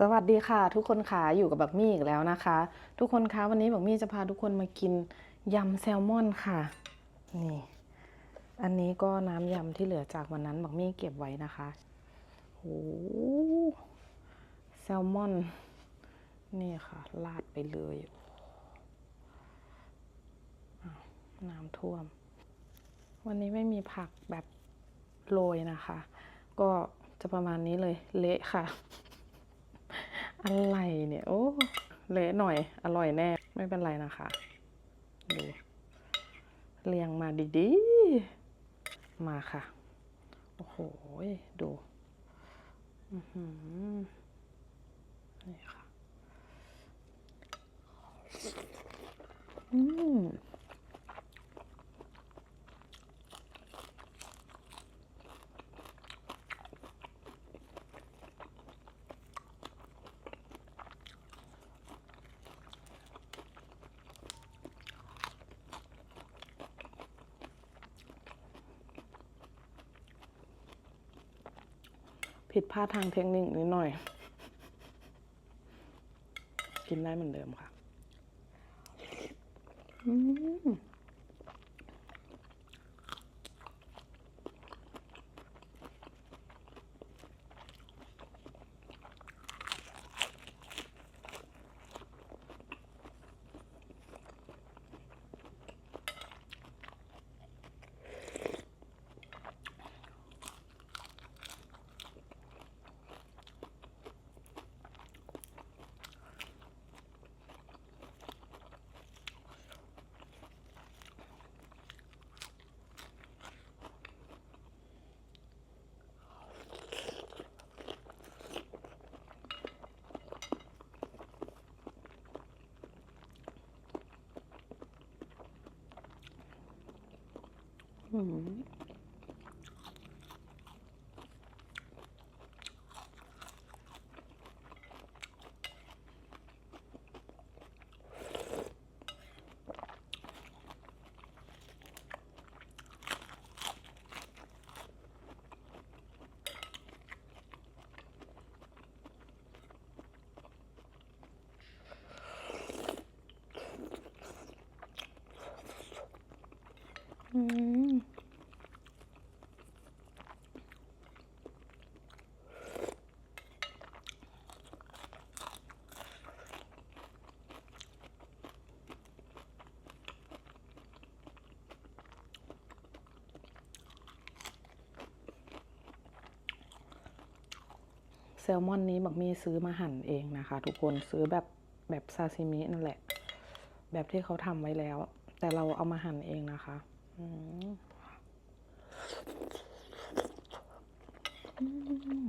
สวัสดีค่ะ ทุกคนค่ะอยู่กับบักมี่อีกแล้วนะคะ ทุกคนคะวันนี้บักมี่จะพาทุกคนมากินยำแซลมอนค่ะนี่อันนี้ก็น้ำยำที่เหลือจากวันนั้นบักมี่เก็บไว้นะคะโอ้แซลมอนนี่ค่ะลาดไปเลยน้ำท่วม วันนี้ไม่มีผักแบบโรยนะคะ ก็จะประมาณนี้เลยเละค่ะ อะไรเนี่ย โอ้ เละหน่อย อร่อยแน่ ไม่เป็นไรนะคะ ดู เรียงมาดีๆ มาค่ะ โอ้โห ดูอือหือนี่ค่ะ อืม ผิดพลาดทางเทคนิคนิดหน่อย กินได้เหมือนเดิมค่ะ อืม อื แซลมอนนี้บักมีซื้อมาหั่นเองนะคะ ทุกคนซื้อแบบแบบซาซิมินั่นแหละ แบบที่เขาทำไว้แล้ว แต่เราเอามาหั่นเองนะคะ อืมอืม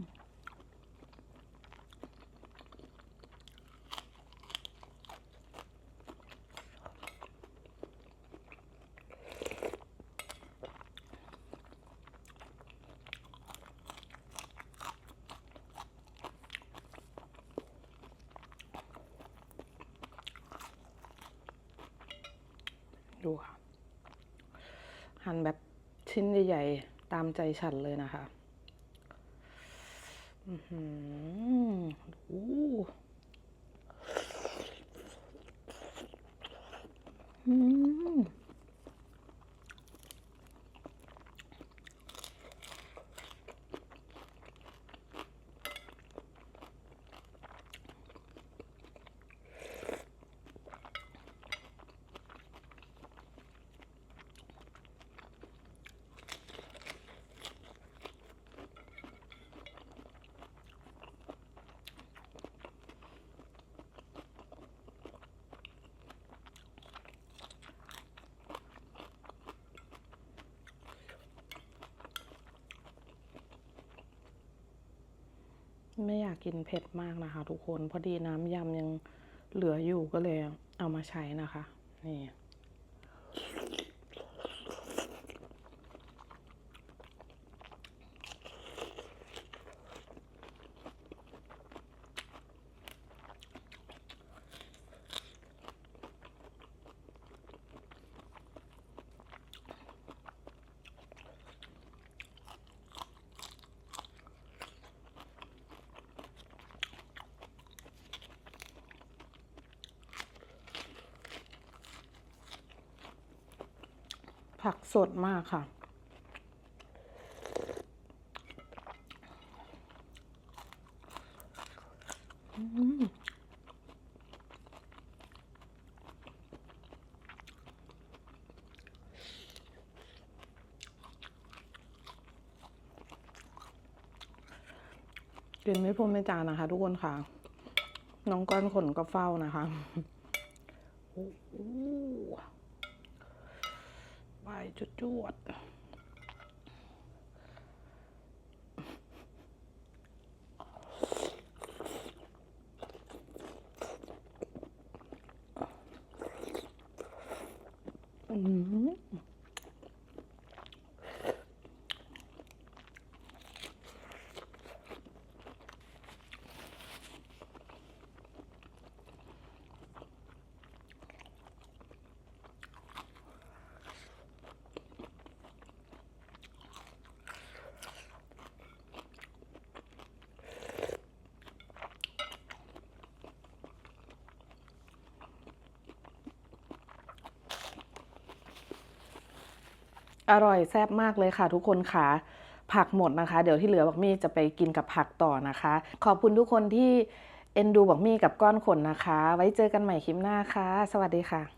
ดูค่ะ หั่นแบบชิ้นใหญ่ๆ ตามใจฉันเลยนะคะอือหืออืม ไม่อยากกินเผ็ดมากนะคะ ทุกคน พอดีน้ำยำยังเหลืออยู่ก็เลยเอามาใช้นะคะ นี่ักสดมากค่ะ กินไม่พูดไม่จานนะคะ ทุกคนค่ะ น้องก้อนขนก็เฝ้านะคะ โอ้ ไปจุดจวดอืม อร่อยแซ่บมากเลยค่ะทุกคนค่ะ ผักหมดนะคะ เดี๋ยวที่เหลือบักมี่จะไปกินกับผักต่อนะคะ ขอบคุณทุกคนที่เอ็นดูบักมี่กับก้อนขนนะคะ ไว้เจอกันใหม่คลิปหน้าค่ะ สวัสดีค่ะ